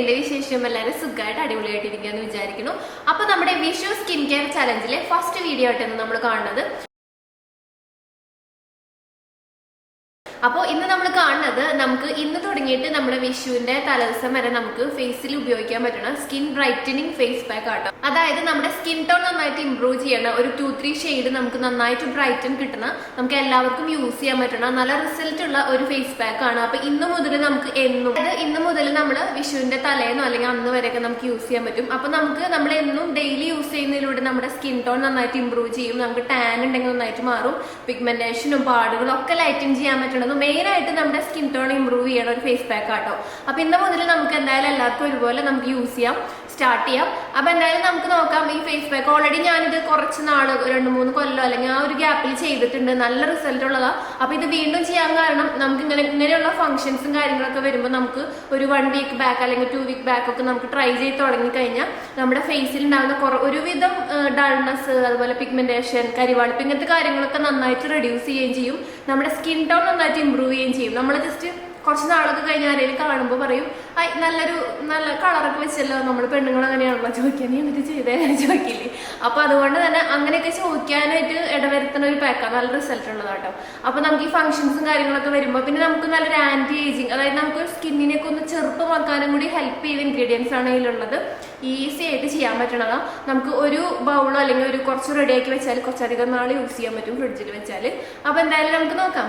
എന്തൊക്കെയുണ്ട് വിശേഷം എല്ലാവരും സുഖമായിട്ട് അടിപൊളിയായിട്ട് എന്ന് വിചാരിക്കുന്നു. അപ്പൊ നമ്മുടെ വിഷു സ്കിൻ കെയർ ചലഞ്ചിലെ ഫസ്റ്റ് വീഡിയോ ആയിട്ടാണ് നമ്മൾ കാണുന്നത്. അപ്പോൾ ഇന്ന് നമ്മൾ കാണുന്നത് നമുക്ക് ഇന്ന് തുടങ്ങിയിട്ട് നമ്മുടെ വിഷുവിന്റെ തലേദിവസം വരെ നമുക്ക് ഫേസിൽ ഉപയോഗിക്കാൻ പറ്റുന്ന സ്കിൻ ബ്രൈറ്റനിങ് ഫേസ് പാക്ക് ആട്ടോ. അതായത് നമ്മുടെ സ്കിൻ ടോൺ നന്നായിട്ട് ഇംപ്രൂവ് ചെയ്യണ ഒരു ടു ത്രീ ഷെയ്ഡ് നമുക്ക് നന്നായിട്ട് ബ്രൈറ്റൻ കിട്ടണം നമുക്ക് എല്ലാവർക്കും യൂസ് ചെയ്യാൻ പറ്റുന്ന നല്ല റിസൾട്ട് ഉള്ള ഒരു ഫേസ് പാക്ക് ആണ്. അപ്പൊ ഇന്ന് മുതൽ നമുക്ക് എന്നും അതായത് ഇന്ന് മുതൽ നമ്മൾ വിഷുവിന്റെ തലേന്നോ അല്ലെങ്കിൽ അന്ന് വരെയൊക്കെ നമുക്ക് യൂസ് ചെയ്യാൻ പറ്റും. അപ്പൊ നമുക്ക് നമ്മൾ എന്നും ഡെയിലി യൂസ് ചെയ്യുന്നതിലൂടെ നമ്മുടെ സ്കിൻ ടോൺ നന്നായിട്ട് ഇംപ്രൂവ് ചെയ്യും. നമുക്ക് ടാൻ ഉണ്ടെങ്കിൽ നന്നായിട്ട് മാറും. പിഗ്മെന്റേഷനും പാടുകളും ഒക്കെ ലൈറ്റൻ ചെയ്യാൻ പറ്റുന്നത് മെയിൻ ആയിട്ട് നമ്മുടെ സ്കിൻ ടോൺ ഇമ്പ്രൂവ് ചെയ്യണ ഒരു ഫേസ് പാക്ക് ആട്ടോ. അപ്പോൾ ഇന്ന് മുതൽ നമുക്ക് എന്തായാലും എല്ലാവർക്കും ഒരുപോലെ നമുക്ക് യൂസ് ചെയ്യാം. സ്റ്റാർട്ട് ചെയ്യാം. അപ്പൊ എന്തായാലും നമുക്ക് നോക്കാം. ഈ ഫേസ് പാക്ക് ഓൾറെഡി ഞാനിത് കുറച്ച് നാൾ രണ്ട് മൂന്ന് കൊല്ലം അല്ലെങ്കിൽ ആ ഒരു ഗ്യാപ്പിൽ ചെയ്തിട്ടുണ്ട്. നല്ല റിസൾട്ട് ഉള്ളതാ. അപ്പൊ ഇത് വീണ്ടും ചെയ്യാൻ കാരണം നമുക്ക് ഇങ്ങനെ ഇങ്ങനെയുള്ള ഫംഗ്ഷൻസും കാര്യങ്ങളൊക്കെ വരുമ്പോൾ നമുക്ക് ഒരു വൺ വീക്ക് ബാക്ക് അല്ലെങ്കിൽ ടു വീക്ക് ബാക്ക് ഒക്കെ നമുക്ക് ട്രൈ ചെയ്ത് തുടങ്ങി കഴിഞ്ഞാൽ നമ്മുടെ ഫേസിൽ ഉണ്ടാകുന്ന കുറ ഒരുവിധം ഡൾനെസ് അതുപോലെ പിഗ്മെന്റേഷൻ കരിവാളിപ്പ് ഇങ്ങനത്തെ കാര്യങ്ങളൊക്കെ നന്നായിട്ട് റെഡ്യൂസ് ചെയ്യുകയും ചെയ്യും. നമ്മുടെ സ്കിൻ ടോൺ നന്നായിട്ട് ഇമ്പ്രൂവ് ചെയ്യുകയും ചെയ്യും. നമ്മൾ ജസ്റ്റ് കുറച്ച് നാളൊക്കെ കഴിഞ്ഞ് ആരെങ്കിലും കാണുമ്പോൾ പറയും ഐ നല്ലൊരു നല്ല കളറൊക്കെ വെച്ചല്ലോ നമ്മൾ പെണ്ണുങ്ങൾ അങ്ങനെയാണല്ലോ ചോദിക്കാൻ. നീ എന്നിട്ട് ചെയ്തേ ചോദിക്കില്ലേ? അപ്പൊ അതുകൊണ്ട് തന്നെ അങ്ങനെയൊക്കെ ചോദിക്കാനായിട്ട് ഇടവരുത്തുന്ന ഒരു പാക്കാണ് നല്ല റിസൾട്ട് ഉള്ളതാട്ടോ. അപ്പൊ നമുക്ക് ഈ ഫംഗ്ഷൻസും കാര്യങ്ങളൊക്കെ വരുമ്പോൾ പിന്നെ നമുക്ക് നല്ലൊരു ആന്റി ഏജിങ് അതായത് നമുക്ക് സ്കിന്നിനെയൊക്കെ ഒന്ന് ചെറുപ്പമാക്കാനും കൂടി ഹെൽപ്പ് ചെയ്ത ഇൻഗ്രീഡിയൻസ് ആണ് ഇതിലുള്ളത് ഈസി ആയിട്ട് ചെയ്യാൻ പറ്റണതാണ് നമുക്ക് ഒരു ബൗളോ അല്ലെങ്കിൽ ഒരു കുറച്ച് റെഡിയാക്കി വെച്ചാൽ കുറച്ചധികം നാൾ യൂസ് ചെയ്യാൻ പറ്റും ഫ്രിഡ്ജിൽ വെച്ചാൽ അപ്പൊ എന്തായാലും നമുക്ക് നോക്കാം.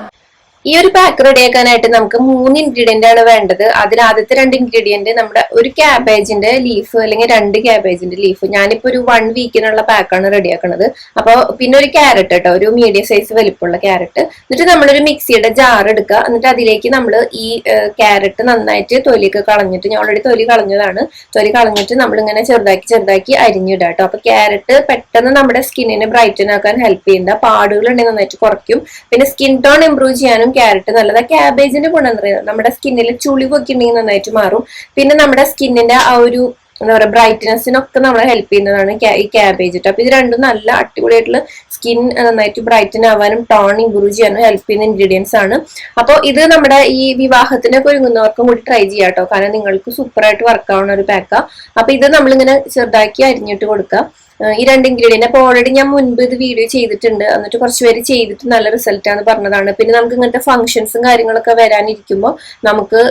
ഈ ഒരു പാക്ക് റെഡി ആക്കാനായിട്ട് നമുക്ക് മൂന്ന് ഇൻഗ്രീഡിയന്റ് ആണ് വേണ്ടത്. അതിൽ ആദ്യത്തെ രണ്ട് ഇൻഗ്രീഡിയന്റ് നമ്മുടെ ഒരു ക്യാബേജിന്റെ ലീഫ് അല്ലെങ്കിൽ രണ്ട് ക്യാബേജിന്റെ ലീഫ് ഞാനിപ്പോ ഒരു വൺ വീക്കിനുള്ള പാക്കാണ് റെഡി റെഡിയാക്കുന്നത് അപ്പോൾ പിന്നെ ഒരു ക്യാരറ്റ് കേട്ടോ ഒരു മീഡിയം സൈസ് വലിപ്പമുള്ള ക്യാരറ്റ് എന്നിട്ട് നമ്മളൊരു മിക്സിയുടെ ജാർ എടുക്കുക. എന്നിട്ട് അതിലേക്ക് നമ്മൾ ഈ ക്യാരറ്റ് നന്നായിട്ട് തൊലിയൊക്കെ കളഞ്ഞിട്ട് ഞാൻ ഓൾറെഡി തൊലി കളഞ്ഞതാണ്. തൊലി കളഞ്ഞിട്ട് നമ്മൾ നമ്മളിങ്ങനെ ചെറുതാക്കി ചെറുതാക്കി അരിഞ്ഞിടുക കേട്ടോ അപ്പൊ ക്യാരറ്റ് പെട്ടെന്ന് നമ്മുടെ സ്കിന്നിനെ ബ്രൈറ്റൻ ആക്കാൻ ഹെൽപ്പ് ചെയ്യുന്ന പാടുകൾ ഉണ്ടെങ്കിൽ നന്നായിട്ട് കുറയ്ക്കും. പിന്നെ സ്കിൻ ടോൺ ഇംപ്രൂവ് ചെയ്യാനും ക്യാരറ്റ് നല്ലതാണ് ക്യാബേജിന്റെ ഗുണം എന്ന് പറയുന്നത്. നമ്മുടെ സ്കിന്നിൽ ചുളിവൊക്കെ ഉണ്ടെങ്കിൽ നന്നായിട്ട് മാറും. പിന്നെ നമ്മുടെ സ്കിന്നിന്റെ ആ ഒരു എന്താ പറയുക ബ്രൈറ്റ്നെസ്സിനൊക്കെ നമ്മളെ ഹെൽപ്പ് ചെയ്യുന്നതാണ് ഈ ക്യാബേജ് കേട്ടോ അപ്പൊ ഇത് രണ്ടും നല്ല അടിപൊളിയായിട്ടുള്ള സ്കിൻ നന്നായിട്ട് ബ്രൈറ്റൻ ആവാനും ടോൺ ഇമ്പ്രൂവ് ചെയ്യാനും ഹെൽപ്പ് ചെയ്യുന്ന ഇൻഗ്രീഡിയൻസ് ആണ്. അപ്പോൾ ഇത് നമ്മുടെ ഈ വിവാഹത്തിനൊക്കെ ഒരുങ്ങുന്നവർക്കും കൂടി ട്രൈ ചെയ്യാം കേട്ടോ കാരണം നിങ്ങൾക്ക് സൂപ്പറായിട്ട് വർക്ക് ആവുന്ന ഒരു പാക്കാ അപ്പൊ ഇത് നമ്മളിങ്ങനെ ചെറുതാക്കി അരിഞ്ഞിട്ട് കൊടുക്കുക ഈ രണ്ട് ഇൻഗ്രീഡിയന്റ് അപ്പോൾ ഓൾറെഡി ഞാൻ മുൻപ് ഇത് വീഡിയോ ചെയ്തിട്ടുണ്ട്. എന്നിട്ട് കുറച്ച് പേര് ചെയ്തിട്ട് നല്ല റിസൾട്ടാണ് പറഞ്ഞതാണ്. പിന്നെ നമുക്ക് ഇങ്ങനത്തെ ഫംഗ്ഷൻസും കാര്യങ്ങളൊക്കെ വരാനിരിക്കുമ്പോൾ നമുക്ക്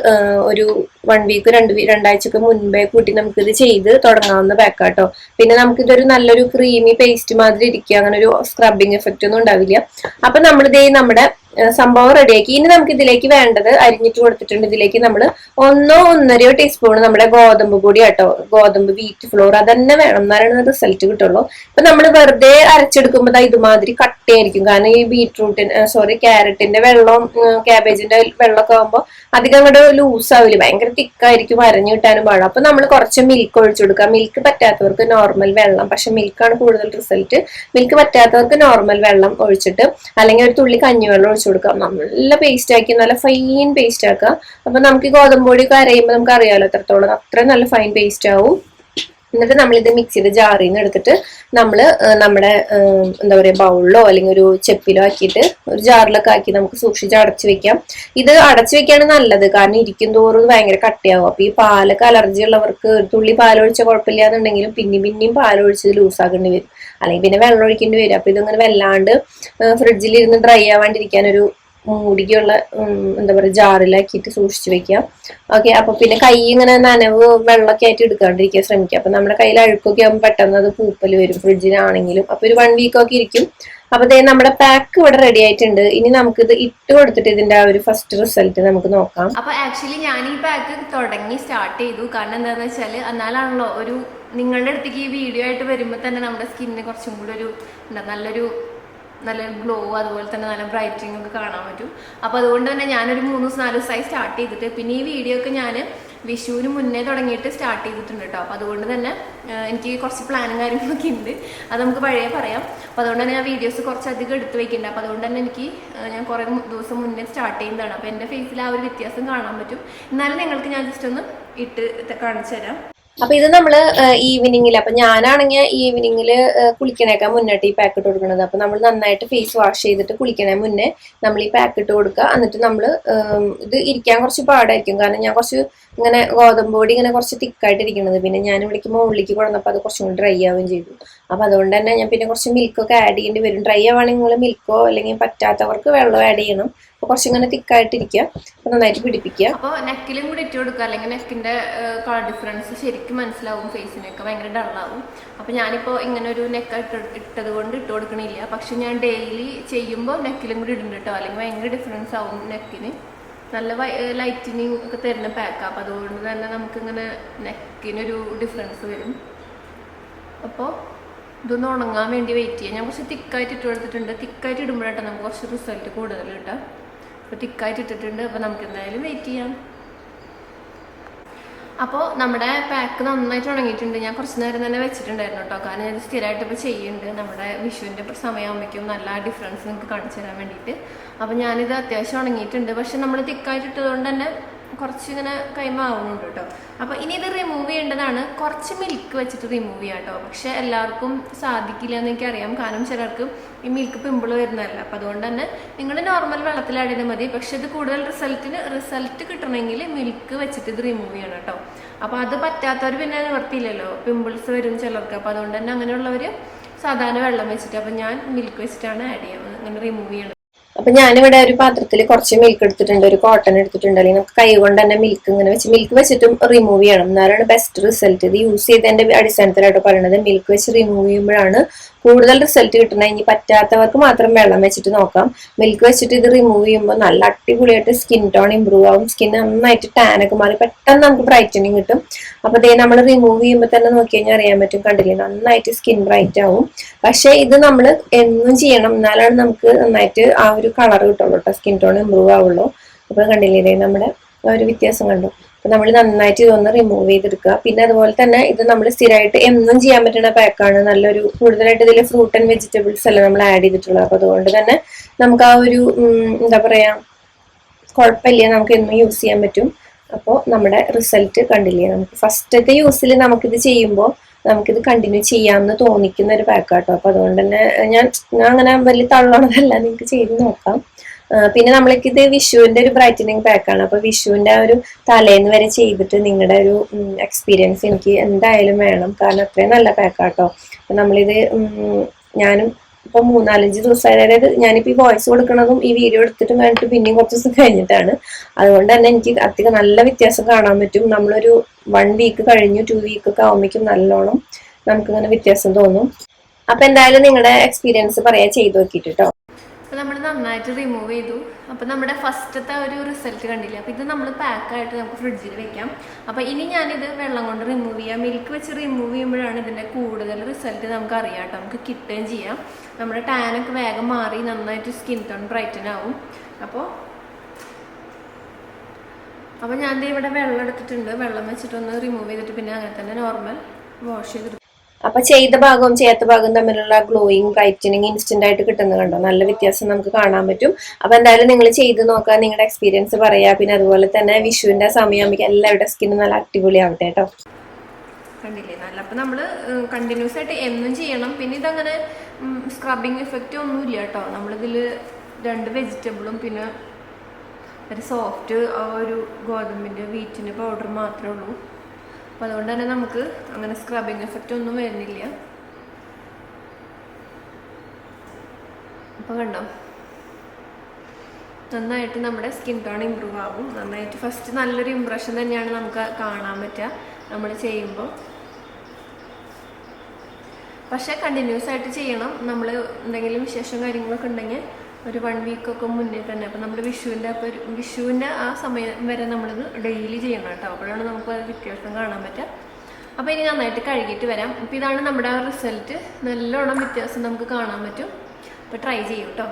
ഒരു വൺ വീക്ക് രണ്ട് വീ രണ്ടാഴ്ചക്ക് മുൻപേ കൂട്ടി നമുക്ക് ഇത് ചെയ്ത് തുടങ്ങാവുന്ന പാക്കാട്ടോ പിന്നെ നമുക്ക് ഇതൊരു നല്ലൊരു ക്രീമി പേസ്റ്റ് മാതിരി ഇരിക്കുക. അങ്ങനെ ഒരു സ്ക്രബിങ് എഫക്റ്റ് ഒന്നും ഉണ്ടാവില്ല. അപ്പൊ നമ്മളിതേ നമ്മുടെ സംഭവം റെഡിയാക്കി. ഇനി നമുക്ക് ഇതിലേക്ക് വേണ്ടത് അരിഞ്ഞിട്ട് കൊടുത്തിട്ടുണ്ട്. ഇതിലേക്ക് നമ്മൾ ഒന്നോ ഒന്നരയോ ടീസ്പൂൺ നമ്മുടെ ഗോതമ്പ് പൊടി കേട്ടോ ഗോതമ്പ് വീറ്റ് ഫ്ലോർ അതന്നെ വേണം. എന്നാലാണ് റിസൾട്ട് കിട്ടുള്ളൂ. അപ്പൊ നമ്മൾ വെറുതെ അരച്ചെടുക്കുമ്പോൾ ഇതുമാതിരി കട്ടയായിരിക്കും. കാരണം ഈ ബീട്രൂട്ടിന് സോറി ക്യാരറ്റിന്റെ വെള്ളവും ക്യാബേജിന്റെ വെള്ളമൊക്കെ ആകുമ്പോൾ അധികം അങ്ങോട്ട് ലൂസ് ആവില്ല ഭയങ്കര തിക്കായിരിക്കും അരഞ്ഞു കിട്ടാനും പാടും. അപ്പൊ നമ്മൾ കുറച്ച് മിൽക്ക് ഒഴിച്ചു കൊടുക്കാം മിൽക്ക് പറ്റാത്തവർക്ക് നോർമൽ വെള്ളം. പക്ഷെ മിൽക്കാണ് കൂടുതൽ റിസൾട്ട് മിൽക്ക് പറ്റാത്തവർക്ക് നോർമൽ വെള്ളം ഒഴിച്ചിട്ട് അല്ലെങ്കിൽ ഒരു തുള്ളി കഞ്ഞിവെള്ളം ഒഴിച്ചു കൊടുക്കുക നല്ല പേസ്റ്റ് ആക്കി നല്ല ഫൈൻ പേസ്റ്റ് ആക്കുക അപ്പൊ നമുക്ക് ഗോതമ്പൊടി ഗോതമ്പ് പൊടി ഒക്കെ അരയുമ്പോൾ നമുക്ക് അറിയാലോ എത്രത്തോളം അത്രയും നല്ല ഫൈൻ പേസ്റ്റ് ആവും. എന്നിട്ട് നമ്മൾ ഇത് മിക്സിയുടെ ജാറിൽ നിന്ന് എടുത്തിട്ട് നമ്മൾ നമ്മുടെ എന്താ പറയുക ബൗളിലോ അല്ലെങ്കിൽ ഒരു ചെപ്പിലോ ആക്കിയിട്ട് ഒരു ജാറിലൊക്കെ ആക്കി നമുക്ക് സൂക്ഷിച്ച് അടച്ചു വെക്കാം. ഇത് അടച്ചു വെക്കാണ് നല്ലത്. കാരണം ഇരിക്കും തോറും ഭയങ്കര കട്ടിയാവും. അപ്പൊ ഈ പാലൊക്കെ അലർജി ഉള്ളവർക്ക് തുള്ളി പാലൊഴിച്ച കുഴപ്പമില്ല എന്നുണ്ടെങ്കിലും പിന്നെയും പിന്നെയും പാലൊഴിച്ച് ലൂസ് ആക്കേണ്ടി വരും. അല്ലെങ്കിൽ പിന്നെ വെള്ളം ഒഴിക്കേണ്ടി വരും. അപ്പൊ ഇതങ്ങനെ വല്ലാണ്ട് ഫ്രിഡ്ജിൽ ഇരുന്ന് ഡ്രൈ ആവാണ്ടിരിക്കാൻ ഒരു മൂടിക്കുള്ള എന്താ പറയുക ജാറിലാക്കിയിട്ട് സൂക്ഷിച്ചു വെക്കുക. ഓക്കെ അപ്പൊ പിന്നെ കൈ ഇങ്ങനെ നനവ് വെള്ളമൊക്കെ ആയിട്ട് എടുക്കാണ്ടിരിക്കാൻ ശ്രമിക്കുക. അപ്പൊ നമ്മുടെ കയ്യിൽ അഴുക്കൊക്കെ ആകുമ്പോൾ പെട്ടെന്ന് അത് പൂപ്പൽ വരും ഫ്രിഡ്ജിലാണെങ്കിലും. അപ്പൊ ഒരു വൺ വീക്ക് ഒക്കെ ഇരിക്കും. അപ്പൊ ദേ നമ്മുടെ പാക്ക് ഇവിടെ റെഡി ആയിട്ടുണ്ട്. ഇനി നമുക്കിത് ഇട്ട് കൊടുത്തിട്ട് ഇതിന്റെ ആ ഒരു ഫസ്റ്റ് റിസൾട്ട് നമുക്ക് നോക്കാം. അപ്പൊ ആക്ച്വലി ഞാൻ ഈ പാക്ക് തുടങ്ങി സ്റ്റാർട്ട് ചെയ്തു. കാരണം എന്താന്ന് വെച്ചാൽ എന്നാലാണല്ലോ ഒരു നിങ്ങളുടെ അടുത്തേക്ക് ഈ വീഡിയോ ആയിട്ട് വരുമ്പോൾ തന്നെ നമ്മുടെ സ്കിന്നിന് കുറച്ചും കൂടി ഒരു എന്താ നല്ലൊരു നല്ല ഗ്ലോ അതുപോലെ തന്നെ നല്ല ബ്രൈറ്റിംഗ് ഒക്കെ കാണാൻ പറ്റും. അപ്പോൾ അതുകൊണ്ട് തന്നെ ഞാനൊരു മൂന്ന് ദിവസം നാല് ദിവസമായി സ്റ്റാർട്ട് ചെയ്തിട്ട്. പിന്നെ ഈ വീഡിയോ ഒക്കെ ഞാൻ വിഷുവിന് മുന്നേ തുടങ്ങിയിട്ട് സ്റ്റാർട്ട് ചെയ്തിട്ടുണ്ട് കേട്ടോ അപ്പോൾ അതുകൊണ്ട് തന്നെ എനിക്ക് കുറച്ച് പ്ലാനും കാര്യങ്ങളൊക്കെ ഉണ്ട്. അത് നമുക്ക് പഴയ പറയാം. അപ്പോൾ അതുകൊണ്ട് തന്നെ ഞാൻ വീഡിയോസ് കുറച്ചധികം എടുത്തു വെക്കുന്നുണ്ട് അപ്പോൾ അതുകൊണ്ട് തന്നെ എനിക്ക് ഞാൻ കുറേ ദിവസം മുന്നേ സ്റ്റാർട്ട് ചെയ്യുന്നതാണ്. അപ്പോൾ എന്റെ ഫേസിൽ ആ ഒരു വ്യത്യാസം കാണാൻ പറ്റും. എന്നാലും നിങ്ങൾക്ക് ഞാൻ ജസ്റ്റ് ഒന്ന് ഇട്ട് കാണിച്ചു തരാം. അപ്പൊ ഇത് നമ്മൾ ഈവനിങ്ങിൽ അപ്പൊ ഞാനാണെങ്കിൽ ഈവനിങ്ങിൽ കുളിക്കണേക്കാൻ മുന്നിട്ട് ഈ പാക്കറ്റ് കൊടുക്കുന്നത് അപ്പൊ നമ്മൾ നന്നായിട്ട് ഫേസ് വാഷ് ചെയ്തിട്ട് കുളിക്കണേ മുന്നേ നമ്മൾ ഈ പാക്കറ്റ് കൊടുക്കുക എന്നിട്ട് നമ്മൾ ഇത് ഇരിക്കാൻ കുറച്ച് പാടായിരിക്കും. കാരണം ഞാൻ കുറച്ച് ഇങ്ങനെ ഗോതമ്പ് പൊടി ഇങ്ങനെ കുറച്ച് തിക്കായിട്ടിരിക്കണത്. പിന്നെ ഞാൻ ഇവിടേക്ക് മുകളിലേക്ക് കൊണ്ടുവന്നപ്പോൾ അത് കുറച്ചും കൂടി ഡ്രൈ ആവുകയും ചെയ്തു. അപ്പോൾ അതുകൊണ്ട് തന്നെ ഞാൻ പിന്നെ കുറച്ച് മിൽക്കൊക്കെ ആഡ് ചെയ്യേണ്ടി വരും. ഡ്രൈ ആവുകയാണെങ്കിൽ നിങ്ങൾ മിൽക്കോ അല്ലെങ്കിൽ പറ്റാത്തവർക്ക് വെള്ളം ആഡ് ചെയ്യണം. അപ്പോൾ കുറച്ച് ഇങ്ങനെ തിക്കായിട്ടിരിക്കുക. അപ്പോൾ നന്നായിട്ട് പിടിപ്പിക്കുക. അപ്പോൾ നെക്കിലും കൂടി ഇട്ട് കൊടുക്കുക. അല്ലെങ്കിൽ നെക്കിന്റെ കളർ ഡിഫറൻസ് ശരിക്കും മനസ്സിലാവും. ഫേസിനൊക്കെ ഭയങ്കര ഡള്ളാവും അപ്പോൾ ഞാനിപ്പോൾ ഇങ്ങനെ ഒരു നെക്ക് ഇട്ട് ഇട്ടത് കൊണ്ട് ഇട്ട് കൊടുക്കണില്ല. പക്ഷെ ഞാൻ ഡെയിലി ചെയ്യുമ്പോൾ നെക്കിലും കൂടി ഇടുന്നുണ്ട് കേട്ടോ അല്ലെങ്കിൽ ഭയങ്കര ഡിഫറൻസ് ആവും നെക്കിന് നല്ല ലൈറ്റിനിങ് ഒക്കെ തരുന്ന പാക്കാണ് അപ്പോൾ അതുകൊണ്ട് തന്നെ നമുക്കിങ്ങനെ നെക്കിനൊരു ഡിഫറൻസ് വരും. അപ്പോൾ ഇതൊന്ന് ഉണങ്ങാൻ വേണ്ടി വെയിറ്റ് ചെയ്യാം. ഞാൻ കുറച്ച് തിക്കായിട്ട് ഇട്ട് കൊടുത്തിട്ടുണ്ട്. തിക്കായിട്ട് ഇടുമ്പോഴാട്ടോ നമുക്ക് കുറച്ച് റിസൾട്ട് കൂടുതൽ കിട്ടാം അപ്പോൾ തിക്കായിട്ട് ഇട്ടിട്ടുണ്ട്. അപ്പോൾ നമുക്ക് എന്തായാലും വെയിറ്റ് ചെയ്യാം. അപ്പോൾ നമ്മുടെ പാക്ക് നന്നായിട്ട് ഉണങ്ങിയിട്ടുണ്ട്. ഞാൻ കുറച്ച് നേരം തന്നെ വെച്ചിട്ടുണ്ടായിരുന്നു കേട്ടോ കാരണം ഞാൻ സ്ഥിരമായിട്ട് ഇപ്പോൾ ചെയ്യുന്നുണ്ട്. നമ്മുടെ വിഷുവിന്റെ സമയമാകുമ്പോഴേക്കും നല്ല ഡിഫറൻസ് നിങ്ങൾക്ക് കാണിച്ചു തരാൻ വേണ്ടിയിട്ട്. അപ്പോൾ ഞാനിത് അത്യാവശ്യം ഉണങ്ങിയിട്ടുണ്ട്. പക്ഷെ നമ്മൾ തിക്കായിട്ട് ഇട്ടതുകൊണ്ട് തന്നെ കുറച്ച് ഇങ്ങനെ കൈമാവുന്നുണ്ട് കേട്ടോ. അപ്പോൾ ഇനി ഇത് റിമൂവ് ചെയ്യേണ്ടതാണ്. കുറച്ച് മിൽക്ക് വെച്ചിട്ട് റിമൂവ് ചെയ്യാം കേട്ടോ. പക്ഷെ എല്ലാവർക്കും സാധിക്കില്ല എന്ന് എനിക്കറിയാം. കാരണം ചിലർക്ക് ഈ മിൽക്ക് പിമ്പിൾ വരുന്നതല്ല. അപ്പം അതുകൊണ്ട് തന്നെ നിങ്ങൾ നോർമൽ ചെയ്താൽ മതി. പക്ഷെ ഇത് കൂടുതൽ റിസൾട്ടിന് റിസൾട്ട് കിട്ടണമെങ്കിൽ മിൽക്ക് വെച്ചിട്ട് ഇത് റിമൂവ് ചെയ്യണം കേട്ടോ. അപ്പോൾ അത് പറ്റാത്തവർ പിന്നെ നിവർത്തിയില്ലല്ലോ. പിമ്പിൾസ് വരും ചിലർക്ക്. അപ്പോൾ അതുകൊണ്ട് തന്നെ അങ്ങനെയുള്ളവർ സാധാരണ വെള്ളം വെച്ചിട്ട് അപ്പം ഞാൻ മിൽക്ക് വെച്ചിട്ടാണ് ആഡ് ചെയ്യുന്നത് അങ്ങനെ റിമൂവ് ചെയ്യണം. അപ്പൊ ഞാനിവിടെ ഒരു പാത്രത്തിൽ കുറച്ച് മിൽക്ക് എടുത്തിട്ടുണ്ട് ഒരു കോട്ടൺ എടുത്തിട്ടുണ്ട്. അല്ലെങ്കിൽ നമുക്ക് കൈ കൊണ്ട് തന്നെ മിൽക്ക് ഇങ്ങനെ വെച്ച് മിൽക്ക് വെച്ചിട്ടും റിമൂവ് ചെയ്യണം. എന്നാലാണ് ബെസ്റ്റ് റിസൾട്ട് ഇത് യൂസ് ചെയ്തതിന്റെ അടിസ്ഥാനത്തിലായിട്ട് പറയുന്നത് മിൽക്ക് വെച്ച് റിമൂവ് ചെയ്യുമ്പോഴാണ് കൂടുതൽ റിസൾട്ട് കിട്ടുന്നത് ഇനി പറ്റാത്തവർക്ക് മാത്രം വെള്ളം വെച്ചിട്ട് നോക്കാം. മിൽക്ക് വെച്ചിട്ട് ഇത് റിമൂവ് ചെയ്യുമ്പോൾ നല്ല അടിപൊളിയായിട്ട് സ്കിൻ ടോൺ ഇമ്പ്രൂവ് ആവും. സ്കിൻ നന്നായിട്ട് ടാനൊക്കെ മാറി പെട്ടെന്ന് നമുക്ക് ബ്രൈറ്റനിങ് കിട്ടും. അപ്പൊ ഇതേ നമ്മൾ റിമൂവ് ചെയ്യുമ്പോൾ തന്നെ നോക്കി കഴിഞ്ഞാൽ അറിയാൻ പറ്റും കണ്ടില്ലേ നന്നായിട്ട് സ്കിൻ ബ്രൈറ്റ് ആവും. പക്ഷെ ഇത് നമ്മൾ എന്നും ചെയ്യണം. എന്നാലാണ് നമുക്ക് നന്നായിട്ട് ആ ഒരു കളർ കിട്ടുള്ളൂ കേട്ടോ സ്കിൻ ടോൺ ഇമ്പ്രൂവ് ആവുള്ളൂ. അപ്പൊ കണ്ടില്ലേ നമ്മുടെ ഒരു വ്യത്യാസം കണ്ടു. അപ്പൊ നമ്മൾ നന്നായിട്ട് ഇതൊന്ന് റിമൂവ് ചെയ്തെടുക്കുക. പിന്നെ അതുപോലെ തന്നെ ഇത് നമ്മൾ സ്ഥിരമായിട്ട് എന്നും ചെയ്യാൻ പറ്റുന്ന പാക്കാണ് നല്ലൊരു കൂടുതലായിട്ട് ഇതിൽ ഫ്രൂട്ട് ആൻഡ് വെജിറ്റബിൾസ് അല്ല നമ്മൾ ആഡ് ചെയ്തിട്ടുള്ളത്. അപ്പൊ അതുകൊണ്ട് തന്നെ നമുക്ക് ആ ഒരു എന്താ പറയാ കുഴപ്പമില്ല. നമുക്ക് എന്നും യൂസ് ചെയ്യാൻ പറ്റും. അപ്പോൾ നമ്മുടെ റിസൾട്ട് കണ്ടില്ലേ? നമുക്ക് ഫസ്റ്റത്തെ യൂസിൽ നമുക്കിത് ചെയ്യുമ്പോൾ നമുക്കിത് കണ്ടിന്യൂ ചെയ്യാമെന്ന് തോന്നിക്കുന്ന ഒരു പാക്കാട്ടോ അപ്പൊ അതുകൊണ്ട് തന്നെ ഞാൻ ഞാൻ അങ്ങനെ വലിയ തള്ളണതല്ല. നിങ്ങൾക്ക് ചെയ്ത് നോക്കാം. പിന്നെ നമ്മൾക്ക് ഇത് വിഷുവിന്റെ ഒരു ബ്രൈറ്റനിങ് ആണ്. അപ്പൊ വിഷുവിന്റെ ഒരു തലേന്ന് വരെ ചെയ്തിട്ട് നിങ്ങളുടെ ഒരു എക്സ്പീരിയൻസ് എനിക്ക് എന്തായാലും വേണം. കാരണം അത്രയും നല്ല പാക്കാട്ടോ അപ്പൊ നമ്മളിത് ഞാനും ഇപ്പൊ മൂന്നാലഞ്ച് ദിവസമായി അതായത് ഞാനിപ്പോ ഈ വോയിസ് കൊടുക്കണതും ഈ വീഡിയോ എടുത്തിട്ടും കഴിഞ്ഞിട്ട് പിന്നെയും കുറച്ച് ദിവസം കഴിഞ്ഞിട്ടാണ്. അതുകൊണ്ട് തന്നെ എനിക്ക് അധികം നല്ല വ്യത്യാസം കാണാൻ പറ്റും. നമ്മളൊരു വൺ വീക്ക് കഴിഞ്ഞു ടു വീക്ക് ഒക്കെ ആവുമ്പോഴേക്കും നല്ലോണം നമുക്കിങ്ങനെ വ്യത്യാസം തോന്നും. അപ്പൊ എന്തായാലും നിങ്ങളുടെ എക്സ്പീരിയൻസ് പറയാ ചെയ്തു നോക്കിയിട്ട് നമ്മൾ നന്നായിട്ട് റിമൂവ് ചെയ്തു. അപ്പോൾ നമ്മുടെ ഫസ്റ്റത്തെ ഒരു റിസൾട്ട് കണ്ടില്ല? അപ്പോൾ ഇത് നമ്മൾ പാക്കായിട്ട് നമുക്ക് ഫ്രിഡ്ജിൽ വെക്കാം. അപ്പോൾ ഇനി ഞാനിത് വെള്ളം കൊണ്ട് റിമൂവ് ചെയ്യാം. മിൽക്ക് വെച്ച് റിമൂവ് ചെയ്യുമ്പോഴാണ് ഇതിന്റെ കൂടുതൽ റിസൾട്ട് നമുക്ക് അറിയാം കേട്ടോ. നമുക്ക് കിട്ടുകയും ചെയ്യാം. നമ്മുടെ ടാനൊക്കെ വേഗം മാറി നന്നായിട്ട് സ്കിൻ ടോൺ ബ്രൈറ്റൻ ആവും. അപ്പോൾ അപ്പോൾ ഞാൻ ഇവിടെ വെള്ളം എടുത്തിട്ടുണ്ട്. വെള്ളം വെച്ചിട്ടൊന്ന് റിമൂവ് ചെയ്തിട്ട് പിന്നെ അങ്ങനെ തന്നെ നോർമൽ വാഷ് ചെയ്തിട്ട് അപ്പൊ ചെയ്ത ഭാഗവും ചെയ്യാത്ത ഭാഗവും തമ്മിലുള്ള ഗ്ലോയിങ് ബ്രൈറ്റനിങ് ഇൻസ്റ്റന്റ് ആയിട്ട് കിട്ടുന്നത് കണ്ടോ? നല്ല വ്യത്യാസം നമുക്ക് കാണാൻ പറ്റും. അപ്പൊ എന്തായാലും നിങ്ങൾ ചെയ്ത് നോക്കുക നിങ്ങളുടെ എക്സ്പീരിയൻസ് പറയാ പിന്നെ അതുപോലെ തന്നെ വിഷുവിന്റെ സമയമാകുമ്പോൾ എല്ലാവരുടെ സ്കിൻ നല്ല അടിപൊളിയാവട്ടെ കേട്ടോ. കണ്ടില്ലേ? നല്ല അപ്പൊ നമ്മൾ കണ്ടിന്യൂസ് ആയിട്ട് എന്നും ചെയ്യണം. പിന്നെ ഇതങ്ങനെ സ്ക്രബിങ് എഫക്റ്റ് ഒന്നുമില്ല കേട്ടോ. നമ്മളിതിൽ രണ്ട് വെജിറ്റബിളും പിന്നെ ഒരു സോഫ്റ്റ് ഒരു ഗോതമ്പിന്റെ വീറ്റിന്റെ പൗഡർ മാത്രമേ ഉള്ളൂ. അപ്പോൾ അതുകൊണ്ട് തന്നെ നമുക്ക് അങ്ങനെ സ്ക്രബിങ് എഫക്റ്റ് ഒന്നും വരുന്നില്ല. അപ്പോൾ കണ്ടോ? നന്നായിട്ട് നമ്മുടെ സ്കിൻ ടോൺ ഇമ്പ്രൂവ് ആവും. നന്നായിട്ട് ഫസ്റ്റ് നല്ലൊരു ഇമ്പ്രഷൻ തന്നെയാണ് നമുക്ക് കാണാൻ പറ്റുക നമ്മൾ ചെയ്യുമ്പോൾ. പക്ഷേ കണ്ടിന്യൂസ് ആയിട്ട് ചെയ്യണം. നമ്മൾ എന്തെങ്കിലും വിശേഷം കാര്യങ്ങളൊക്കെ ഉണ്ടെങ്കിൽ ഒരു വൺ വീക്ക് വീക്കൊക്കെ മുന്നേ തന്നെ. അപ്പം നമ്മൾ വിഷുവിന്റെ അപ്പോൾ വിഷുവിന്റെ ആ സമയം വരെ നമ്മളിത് ഡെയിലി ചെയ്യണം കേട്ടോ. അപ്പോഴാണ് നമുക്ക് വ്യത്യാസം കാണാൻ പറ്റുക. അപ്പോൾ ഇനി നന്നായിട്ട് കഴുകിയിട്ട് വരാം. അപ്പോൾ ഇതാണ് നമ്മുടെ റിസൾട്ട് നല്ലോണം വ്യത്യാസം നമുക്ക് കാണാൻ പറ്റും. അപ്പോൾ ട്രൈ ചെയ്യൂ കേട്ടോ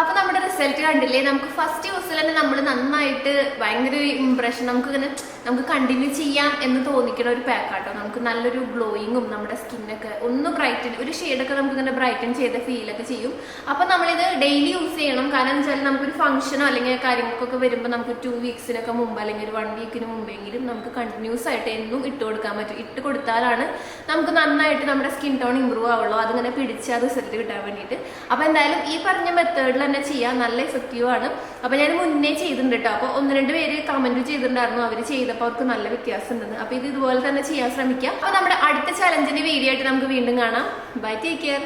അപ്പൊ നമ്മുടെ റിസൾട്ട് കണ്ടില്ലേ? നമുക്ക് ഫസ്റ്റ് യൂസിൽ തന്നെ നമ്മൾ നന്നായിട്ട് ഭയങ്കര ഇമ്പ്രഷൻ നമുക്ക് ഇങ്ങനെ നമുക്ക് കണ്ടിന്യൂ ചെയ്യാം എന്ന് തോന്നിക്കുന്ന ഒരു പാക്ക് ആട്ടോ. നമുക്ക് നല്ലൊരു ഗ്ലോയിങ്ങും നമ്മുടെ സ്കിന്നൊക്കെ ഒന്ന് ബ്രൈറ്റൻ ഒരു ഷെയ്ഡൊക്കെ നമുക്ക് ഇങ്ങനെ ബ്രൈറ്റൻ ചെയ്ത ഫീലൊക്കെ ചെയ്യും. അപ്പം നമ്മളിത് ഡെയിലി യൂസ് ചെയ്യണം. കാരണം വെച്ചാൽ നമുക്കൊരു ഫംഗ്ഷനോ അല്ലെങ്കിൽ കാര്യങ്ങൾക്കൊക്കെ വരുമ്പോൾ നമുക്ക് ടു വീക്സിനൊക്കെ മുമ്പ് അല്ലെങ്കിൽ ഒരു വൺ വീക്കിന് മുമ്പെങ്കിലും നമുക്ക് കണ്ടിന്യൂസ് ആയിട്ട് എന്നും ഇട്ട് കൊടുക്കാൻ പറ്റും. ഇട്ട് കൊടുത്താലാണ് നമുക്ക് നന്നായിട്ട് നമ്മുടെ സ്കിൻ ടോൺ ഇമ്പ്രൂവ് ആവുള്ളൂ. അതിങ്ങനെ പിടിച്ച് ആ റിസൾട്ട് കിട്ടാൻ വേണ്ടിയിട്ട്. അപ്പോൾ എന്തായാലും ഈ പറഞ്ഞ മെത്തേഡിൽ തന്നെ ചെയ്യാൻ നല്ല എഫക്റ്റീവ് ആണ്. അപ്പോൾ ഞാൻ മുന്നേ ചെയ്തിട്ടുണ്ട് കേട്ടോ അപ്പോൾ ഒന്ന് രണ്ട് പേര് കമന്റ് ചെയ്തിട്ടുണ്ടായിരുന്നു. അവർ ചെയ്തപ്പോൾ അവർക്ക് നല്ല വ്യത്യാസം ഉണ്ടെന്ന് അപ്പോൾ ഇത് ഇതുപോലെ തന്നെ ചെയ്യാൻ ശ്രമിക്കാം. അപ്പോൾ നമ്മുടെ അടുത്ത ചലഞ്ചിന്റെ വീഡിയോ ആയിട്ട് നമുക്ക് വീണ്ടും കാണാം. Bye take care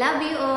love you all